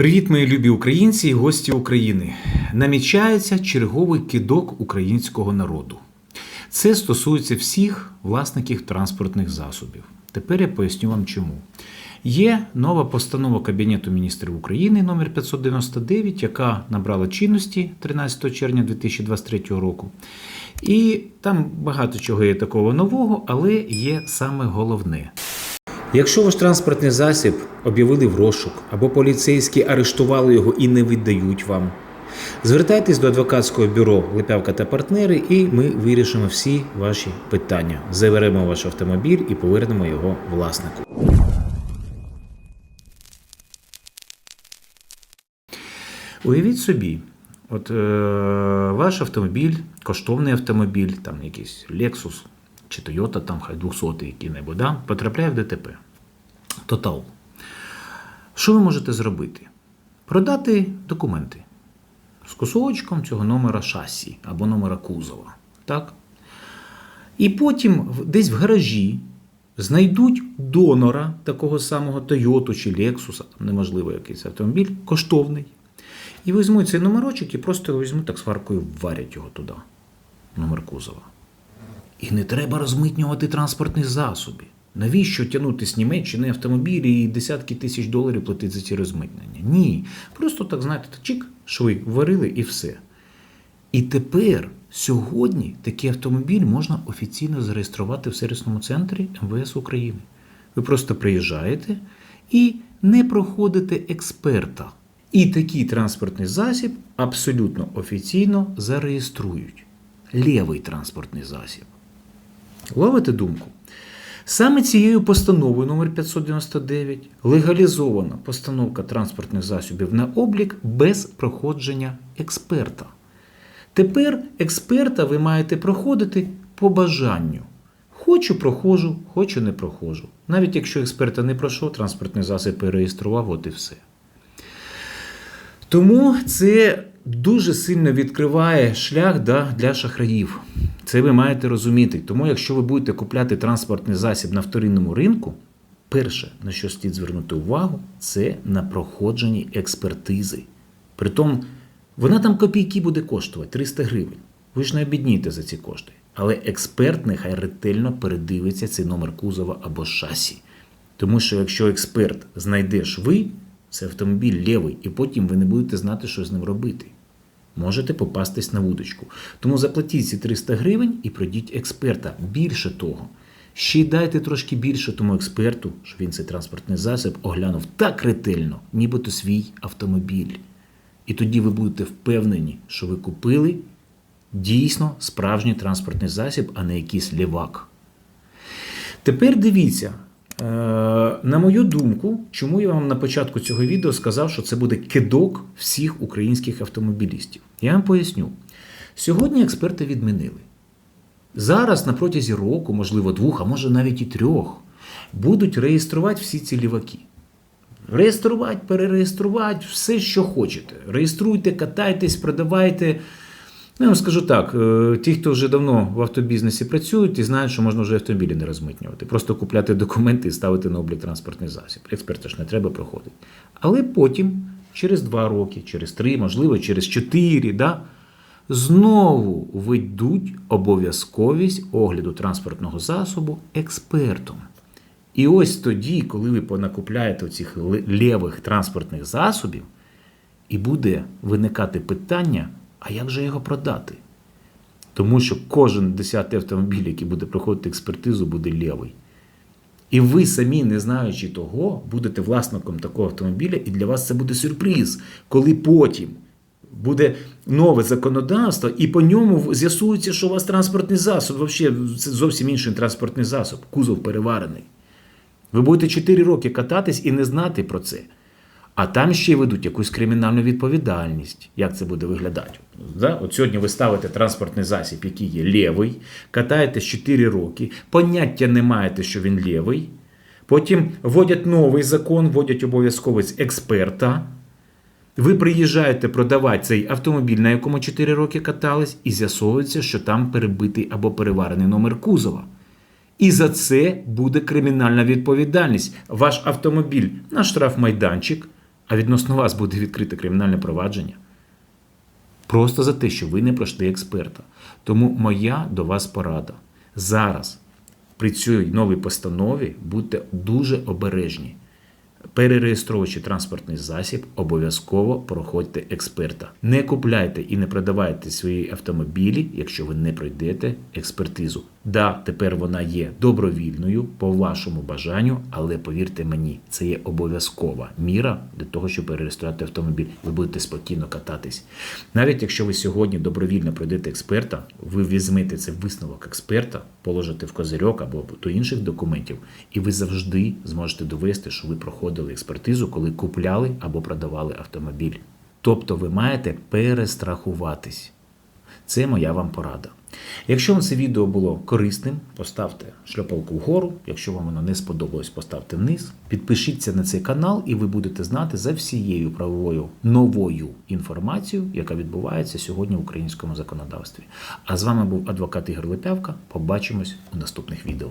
Привіт, мої любі українці і гості України. Намічається черговий кидок українського народу. Це стосується всіх власників транспортних засобів. Тепер я поясню вам чому. Є нова постанова Кабінету міністрів України номер 599, яка набрала чинності 13 червня 2023 року. І там багато чого є такого нового, але є саме головне. Якщо ваш транспортний засіб об'явили в розшук або поліцейські арештували його і не віддають вам, звертайтесь до адвокатського бюро Липявка та партнери, і ми вирішимо всі ваші питання. Заберемо ваш автомобіль і повернемо його власнику. Уявіть собі, от е, ваш автомобіль, коштовний автомобіль, там якийсь Lexus чи Toyota, там хай 200 який-небудь, да, потрапляє в ДТП. Тотал. Що ви можете зробити? Продати документи з кусочком цього номера шасі або номера кузова. Так? І потім десь в гаражі знайдуть донора такого самого Toyota чи Lexus, неможливо якийсь автомобіль, коштовний. І візьмуть цей номерочок і просто його візьмуть так сваркою, варять його туди, номер кузова. І не треба розмитнювати транспортні засоби. Навіщо тягнути з Німеччини автомобілі і десятки тисяч доларів платити за ці розмитнення? Ні. Просто так, знаєте, чик, шви, варили і все. І тепер, сьогодні, такий автомобіль можна офіційно зареєструвати в сервісному центрі МВС України. Ви просто приїжджаєте і не проходите експерта. І такий транспортний засіб абсолютно офіційно зареєструють. Лєвий транспортний засіб. Ловите думку? Саме цією постановою номер 599 легалізована постановка транспортних засобів на облік без проходження експерта. Тепер експерта ви маєте проходити по бажанню. Хочу проходжу, хочу не проходжу. Навіть якщо експерта не пройшов, транспортний засіб перереєстрував, от і все. Тому це дуже сильно відкриває шлях да, для шахраїв. Це ви маєте розуміти. Тому, якщо ви будете купляти транспортний засіб на вторинному ринку, перше, на що слід звернути увагу, це на проходженні експертизи. Притом, вона там копійки буде коштувати 300 гривень. Ви ж не обіднієте за ці кошти. Але експерт нехай ретельно передивиться цей номер кузова або шасі. Тому що якщо експерт знайде шви, це автомобіль лівий, і потім ви не будете знати, що з ним робити. Можете попастись на вудочку. Тому заплатіть ці 300 гривень і пройдіть експерта. Більше того, ще й дайте трошки більше тому експерту, щоб він цей транспортний засіб оглянув так ретельно, нібито свій автомобіль. І тоді ви будете впевнені, що ви купили дійсно справжній транспортний засіб, а не якийсь лівак. Тепер дивіться, на мою думку, чому я вам на початку цього відео сказав, що це буде кидок всіх українських автомобілістів. Я вам поясню. Сьогодні експерти відмінили. Зараз на протязі року, можливо, двох, а може навіть і трьох, будуть реєструвати всі ці ліваки. Реєструвати, перереєструвати, все, що хочете. Реєструйте, катайтесь, продавайте. Ну, я вам скажу так: е, ті, хто вже давно в автобізнесі працюють, і знають, що можна вже автомобілі не розмитнювати. Просто купляти документи і ставити на облік транспортний засіб. Експерта ж не треба проходити. Але потім, через два роки, через три, можливо, через чотири, да, знову введуть обов'язковість огляду транспортного засобу експертом. І ось тоді, коли ви понакупляєте цих лівих транспортних засобів, і буде виникати питання, а як же його продати? Тому що кожен десятий автомобіль, який буде проходити експертизу, буде лівий. І ви самі, не знаючи того, будете власником такого автомобіля, і для вас це буде сюрприз, коли потім буде нове законодавство, і по ньому з'ясується, що у вас транспортний засіб, взагалі це зовсім інший транспортний засіб, кузов переварений. Ви будете 4 роки кататись і не знати про це. А там ще й ведуть якусь кримінальну відповідальність. Як це буде виглядати? Да? От сьогодні ви ставите транспортний засіб, який є лівий, катаєтесь 4 роки, поняття не маєте, що він лівий. Потім вводять новий закон, вводять обов'язковість експерта. Ви приїжджаєте продавати цей автомобіль, на якому 4 роки катались, і з'ясовується, що там перебитий або переварений номер кузова. І за це буде кримінальна відповідальність. Ваш автомобіль на штрафмайданчик, а відносно вас буде відкрите кримінальне провадження. Просто за те, що ви не пройшли експерта. Тому моя до вас порада. Зараз при цій новій постанові будьте дуже обережні. Перереєстровуючи транспортний засіб, обов'язково проходьте експерта. Не купляйте і не продавайте свої автомобілі, якщо ви не пройдете експертизу. Да, тепер вона є добровільною по вашому бажанню, але повірте мені, це є обов'язкова міра для того, щоб перереєструвати автомобіль. Ви будете спокійно кататись. Навіть якщо ви сьогодні добровільно пройдете експерта, ви візьмете цей висновок експерта, положите в козирьок або до інших документів, і ви завжди зможете довести, що ви проходили експертизу, коли купляли або продавали автомобіль. Тобто ви маєте перестрахуватись. Це моя вам порада. Якщо вам це відео було корисним, поставте шльопалку вгору. Якщо вам воно не сподобалось, поставте вниз. Підпишіться на цей канал, і ви будете знати за всією правовою новою інформацією, яка відбувається сьогодні в українському законодавстві. А з вами був адвокат Ігор Лепявка. Побачимось у наступних відео.